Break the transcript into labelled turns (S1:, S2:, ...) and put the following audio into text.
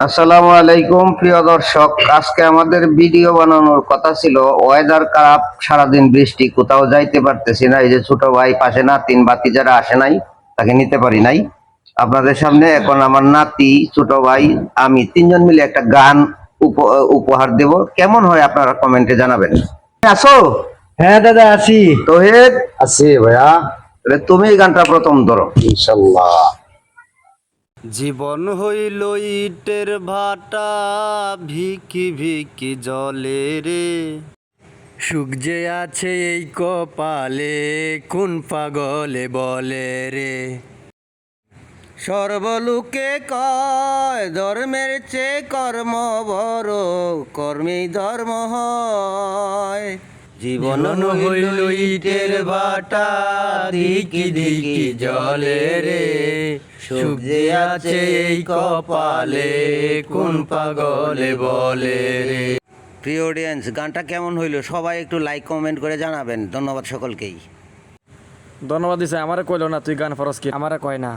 S1: আসসালামু আলাইকুম প্রিয় দর্শক। আজকে আমাদের ভিডিও বানানোর কথা ছিল ওয়েদার খারাপ সারাদিন বৃষ্টি কোথাও যাইতে পারতেছি না। এই যে ছোট ভাই পাশে নাতিন বাতি যারা আসে নাই তাকে নিতে পারি নাই। আপনাদের সামনে এখন আমার নাতি ছোট ভাই আমি তিনজন মিলে একটা গান উপ- উপহার দেব। কেমন হয় আপনারা কমেন্টে জানাবেন। আসো।
S2: হ্যাঁ দাদা আছি
S1: তোহেদ।
S2: আছি ভাইয়া।
S1: তুমি এই গানটা প্রথম ধরো।
S2: ইনশাল্লাহ।
S3: জীবন হইল ইটের ভাটা ভিকি ভিকি জলে রে। সুখ যে আছে এই কপালে কোন পাগলে বলে রে। সর্বলোকে কয় ধর্মের চেয়ে কর্ম বড় কর্মেই ধর্ম হয়। জীবন হইল ইটের ভাটা দিকি দিকি জলে রে। সুখ যে আছে এই কপালে কোন পাগলে বলে রে? প্রিয় অডিয়েন্স গানটা কেমন হইল? সবাই একটু লাইক কমেন্ট করে জানাবেন। ধন্যবাদ সকলকেই।
S4: ধন্যবাদ দিছে আমারে কইলো না তুই গান ফরস কি? আমারে কয় না।